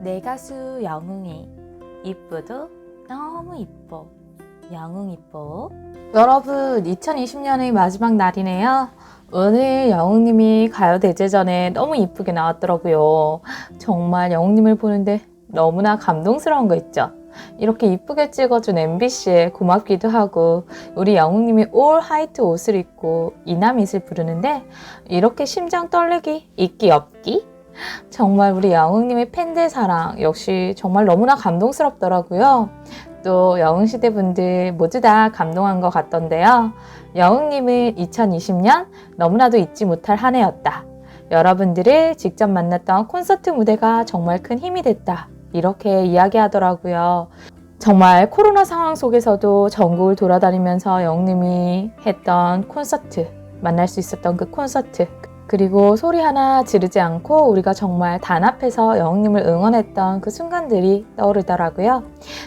내 가수 영웅이 이쁘도 너무 이뻐. 영웅 이뻐. 여러분 2020년의 마지막 날이네요. 오늘 영웅님이 가요 대제전에 너무 이쁘게 나왔더라고요. 정말 영웅님을 보는데 너무나 감동스러운 거 있죠? 이렇게 이쁘게 찍어준 MBC에 고맙기도 하고 우리 영웅님이 올 화이트 옷을 입고 이남잇을 부르는데 이렇게 심장 떨리기 있기 없기 정말 우리 영웅님의 팬들 사랑 역시 정말 너무나 감동스럽더라고요. 또 영웅시대 분들 모두 다 감동한 것 같던데요. 영웅님은 2020년 너무나도 잊지 못할 한 해였다. 여러분들을 직접 만났던 콘서트 무대가 정말 큰 힘이 됐다. 이렇게 이야기하더라고요. 정말 코로나 상황 속에서도 전국을 돌아다니면서 영웅님이 했던 콘서트, 만날 수 있었던 그 콘서트, 그리고 소리 하나 지르지 않고 우리가 정말 단합해서 영웅님을 응원했던 그 순간들이 떠오르더라고요.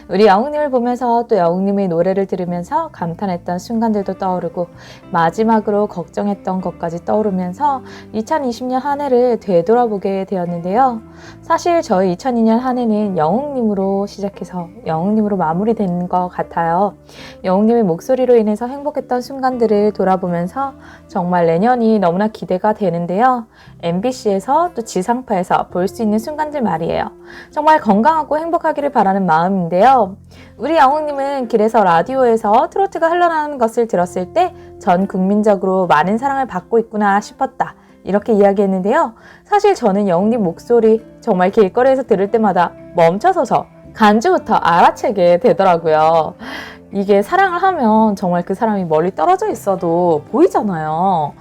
우리 영웅님을 보면서 또 영웅님의 노래를 들으면서 감탄했던 순간들도 떠오르고 마지막으로 걱정했던 것까지 떠오르면서 2020년 한 해를 되돌아보게 되었는데요. 사실 저희 2002년 한 해는 영웅님으로 시작해서 영웅님으로 마무리된 것 같아요. 영웅님의 목소리로 인해서 행복했던 순간들을 돌아보면서 정말 내년이 너무나 기대가 되는데요. MBC에서 또 지상파에서 볼 수 있는 순간들 말이에요. 정말 건강하고 행복하기를 바라는 마음인데요. 우리 영웅님은 길에서 라디오에서 트로트가 흘러나오는 것을 들었을 때 전 국민적으로 많은 사랑을 받고 있구나 싶었다. 이렇게 이야기했는데요. 사실 저는 영웅님 목소리 정말 길거리에서 들을 때마다 멈춰서서 간주부터 알아채게 되더라고요. 이게 사랑을 하면 정말 그 사람이 멀리 떨어져 있어도 보이잖아요.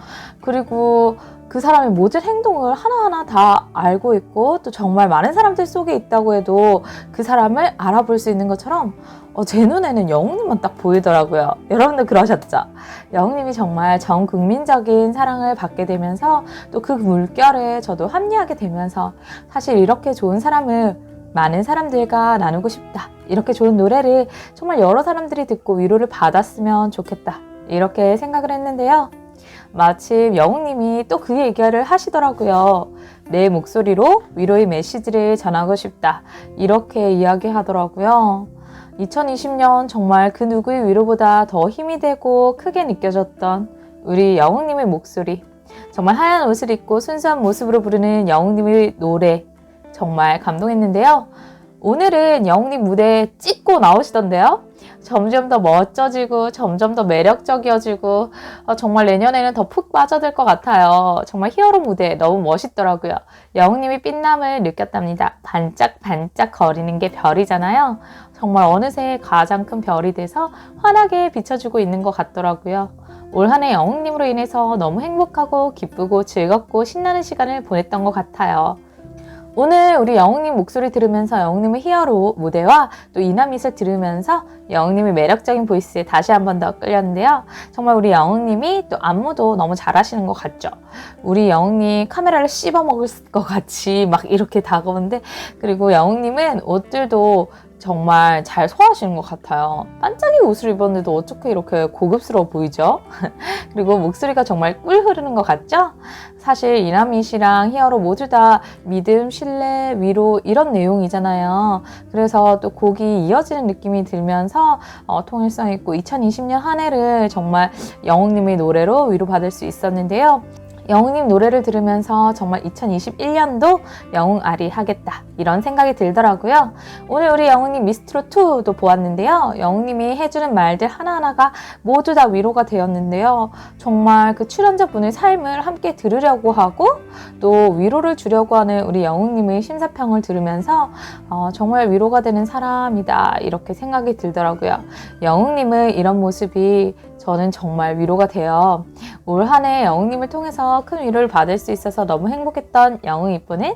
그리고 그 사람의 모든 행동을 하나하나 다 알고 있고 또 정말 많은 사람들 속에 있다고 해도 그 사람을 알아볼 수 있는 것처럼 어, 제 눈에는 영웅님만 딱 보이더라고요. 여러분들 그러셨죠? 영웅님이 정말 전 국민적인 사랑을 받게 되면서 또 그 물결에 저도 합리하게 되면서 사실 이렇게 좋은 사람을 많은 사람들과 나누고 싶다. 이렇게 좋은 노래를 정말 여러 사람들이 듣고 위로를 받았으면 좋겠다. 이렇게 생각을 했는데요. 마침 영웅님이 또 그 얘기를 하시더라고요. 내 목소리로 위로의 메시지를 전하고 싶다. 이렇게 이야기하더라고요. 2020년 정말 그 누구의 위로보다 더 힘이 되고 크게 느껴졌던 우리 영웅님의 목소리. 정말 하얀 옷을 입고 순수한 모습으로 부르는 영웅님의 노래. 정말 감동했는데요. 오늘은 영웅님 무대에 찍고 나오시던데요. 점점 더 멋져지고 점점 더 매력적이어지고 어, 정말 내년에는 더 푹 빠져들 것 같아요. 정말 히어로 무대 너무 멋있더라고요. 영웅님이 빛남을 느꼈답니다. 반짝반짝 거리는 게 별이잖아요. 정말 어느새 가장 큰 별이 돼서 환하게 비춰주고 있는 것 같더라고요. 올 한해 영웅님으로 인해서 너무 행복하고 기쁘고 즐겁고 신나는 시간을 보냈던 것 같아요. 오늘 우리 영웅님 목소리 들으면서 영웅님의 히어로 무대와 또 이남잇을 들으면서 영웅님의 매력적인 보이스에 다시 한 번 더 끌렸는데요. 정말 우리 영웅님이 또 안무도 너무 잘하시는 것 같죠. 우리 영웅님 카메라를 씹어 먹을 것 같이 막 이렇게 다가오는데 그리고 영웅님은 옷들도 정말 잘 소화하시는 것 같아요. 반짝이 옷을 입었는데도 어떻게 이렇게 고급스러워 보이죠? 그리고 목소리가 정말 꿀 흐르는 것 같죠? 사실 이남잇이랑 히어로 모두 다 믿음, 신뢰, 위로 이런 내용이잖아요. 그래서 또 곡이 이어지는 느낌이 들면서 어, 통일성 있고 2020년 한 해를 정말 영웅님의 노래로 위로받을 수 있었는데요. 영웅님 노래를 들으면서 정말 2021년도 영웅아리 하겠다 이런 생각이 들더라고요. 오늘 우리 영웅님 미스트로2도 보았는데요. 영웅님이 해주는 말들 하나하나가 모두 다 위로가 되었는데요. 정말 그 출연자분의 삶을 함께 들으려고 하고 또 위로를 주려고 하는 우리 영웅님의 심사평을 들으면서 어, 정말 위로가 되는 사람이다 이렇게 생각이 들더라고요. 영웅님의 이런 모습이 저는 정말 위로가 돼요. 올 한 해 영웅님을 통해서 큰 위로를 받을 수 있어서 너무 행복했던 영웅 이쁘는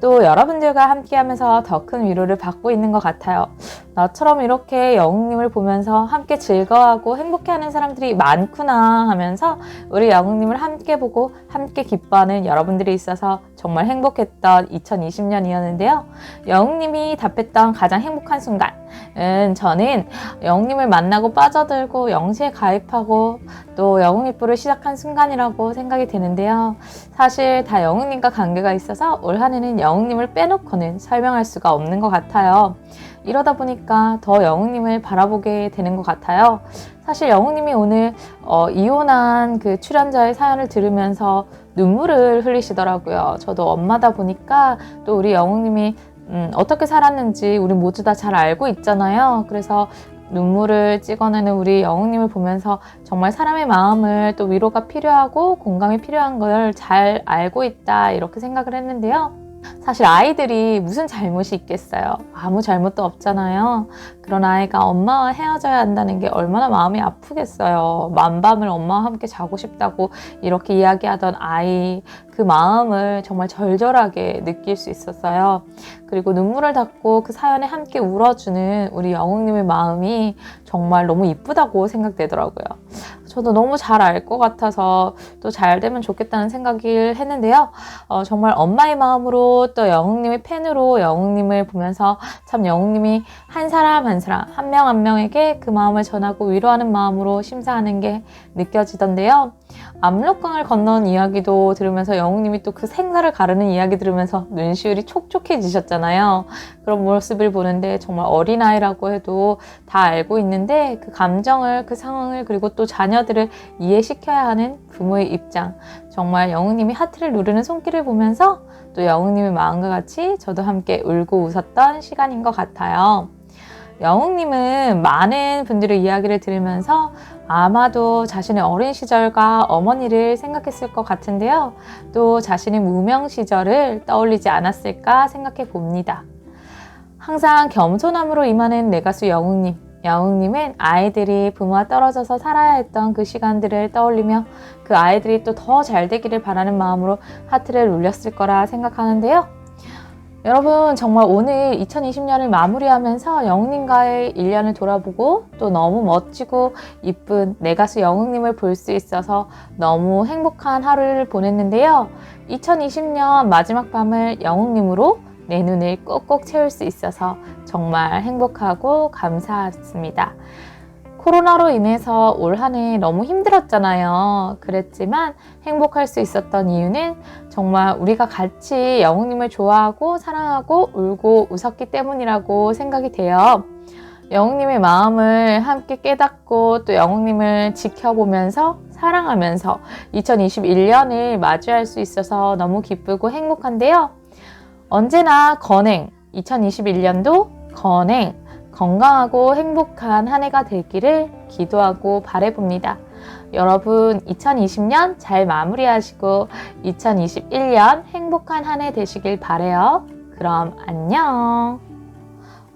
또 여러분들과 함께 하면서 더 큰 위로를 받고 있는 것 같아요. 나처럼 이렇게 영웅님을 보면서 함께 즐거워하고 행복해하는 사람들이 많구나 하면서 우리 영웅님을 함께 보고 함께 기뻐하는 여러분들이 있어서 정말 행복했던 2020년이었는데요. 영웅님이 답했던 가장 행복한 순간 은 저는 영웅님을 만나고 빠져들고 영시에 가입하고 또 영웅 입부를 시작한 순간이라고 생각이 되는데요. 사실 다 영웅님과 관계가 있어서 올 한해는 영웅님을 빼놓고는 설명할 수가 없는 것 같아요. 이러다 보니까 더 영웅님을 바라보게 되는 것 같아요. 사실 영웅님이 오늘 어, 이혼한 그 출연자의 사연을 들으면서 눈물을 흘리시더라고요. 저도 엄마다 보니까 또 우리 영웅님이 음, 어떻게 살았는지 우리 모두 다 잘 알고 있잖아요. 그래서 눈물을 찍어내는 우리 영웅님을 보면서 정말 사람의 마음을 또 위로가 필요하고 공감이 필요한 걸 잘 알고 있다 이렇게 생각을 했는데요. 사실 아이들이 무슨 잘못이 있겠어요. 아무 잘못도 없잖아요. 그런 아이가 엄마와 헤어져야 한다는 게 얼마나 마음이 아프겠어요. 만밤을 엄마와 함께 자고 싶다고 이렇게 이야기하던 아이 그 마음을 정말 절절하게 느낄 수 있었어요. 그리고 눈물을 닦고 그 사연에 함께 울어주는 우리 영웅님의 마음이 정말 너무 이쁘다고 생각되더라고요. 저도 너무 잘 알 것 같아서 또 잘 되면 좋겠다는 생각을 했는데요. 어, 정말 엄마의 마음으로 또 영웅님의 팬으로 영웅님을 보면서 참 영웅님이 한 사람 한 사람, 한 명한 명에게 그 마음을 전하고 위로하는 마음으로 심사하는 게 느껴지던데요. 압록강을 건넌 이야기도 들으면서 영웅님이 또 그 생사를 가르는 이야기 들으면서 눈시울이 촉촉해지셨잖아요. 그런 모습을 보는데 정말 어린아이라고 해도 다 알고 있는데 그 감정을, 그 상황을 그리고 또 자녀들을 이해시켜야 하는 부모의 입장. 정말 영웅님이 하트를 누르는 손길을 보면서 또 영웅님의 마음과 같이 저도 함께 울고 웃었던 시간인 것 같아요. 영웅님은 많은 분들의 이야기를 들으면서 아마도 자신의 어린 시절과 어머니를 생각했을 것 같은데요. 또 자신의 무명 시절을 떠올리지 않았을까 생각해 봅니다. 항상 겸손함으로 임하는 내 가수 영웅님. 영웅님은 아이들이 부모와 떨어져서 살아야 했던 그 시간들을 떠올리며 그 아이들이 또 더 잘 되기를 바라는 마음으로 하트를 울렸을 거라 생각하는데요. 여러분 정말 오늘 2020년을 마무리하면서 영웅님과의 1년을 돌아보고 또 너무 멋지고 이쁜 내 가수 영웅님을 볼 수 있어서 너무 행복한 하루를 보냈는데요. 2020년 마지막 밤을 영웅님으로 내 눈을 꼭꼭 채울 수 있어서 정말 행복하고 감사했습니다. 코로나로 인해서 올 한 해 너무 힘들었잖아요. 그랬지만 행복할 수 있었던 이유는 정말 우리가 같이 영웅님을 좋아하고 사랑하고 울고 웃었기 때문이라고 생각이 돼요. 영웅님의 마음을 함께 깨닫고 또 영웅님을 지켜보면서 사랑하면서 2021년을 맞이할 수 있어서 너무 기쁘고 행복한데요. 언제나 건행, 2021년도 건행, 건강하고 행복한 한 해가 되기를 기도하고 바래봅니다. 여러분 2020년 잘 마무리하시고 2021년 행복한 한 해 되시길 바래요. 그럼 안녕.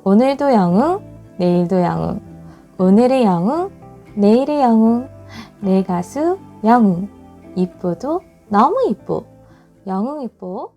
오늘도 영웅, 내일도 영웅. 오늘의 영웅, 내일의 영웅. 내 가수 영웅. 이쁘도 너무 이쁘. 영웅 이쁘.